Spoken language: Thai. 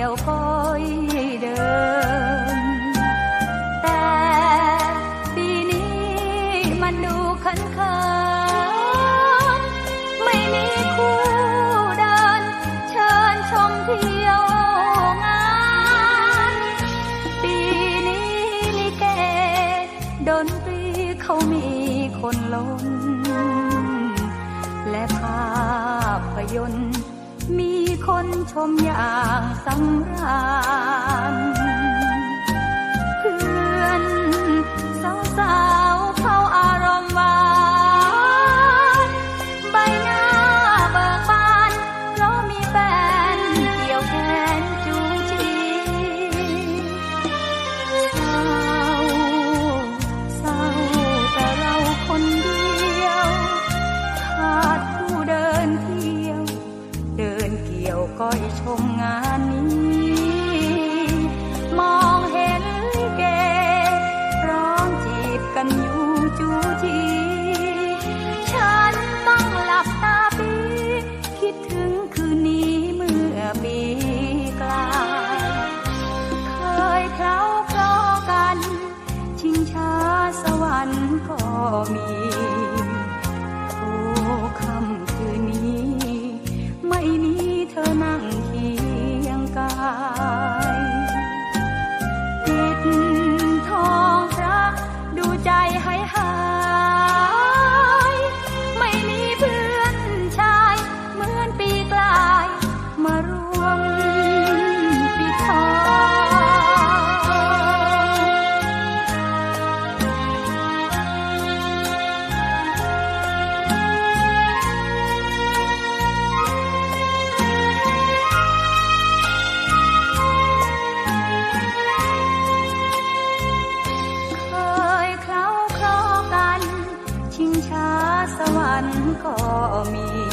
กี่ยวก้อยเดิน แต่ปีนี้มันดูขันขันไม่มีคู่เดิน เชิญชมเที่ยวงาน ปีนี้ลิเกดนตรีเขามีคนล้นและภาพยนตร์ นชมอย่างสำราญ ชมงานนี้ มองเห็นเกร้องจีบกันอยู่จูจีฉันต้องหลับตาปี คิดถึงคืนนี้เมื่อปีกลายเคยเท้าคลอกัน ชิงช้าสวรรค์ก็มี นก็มี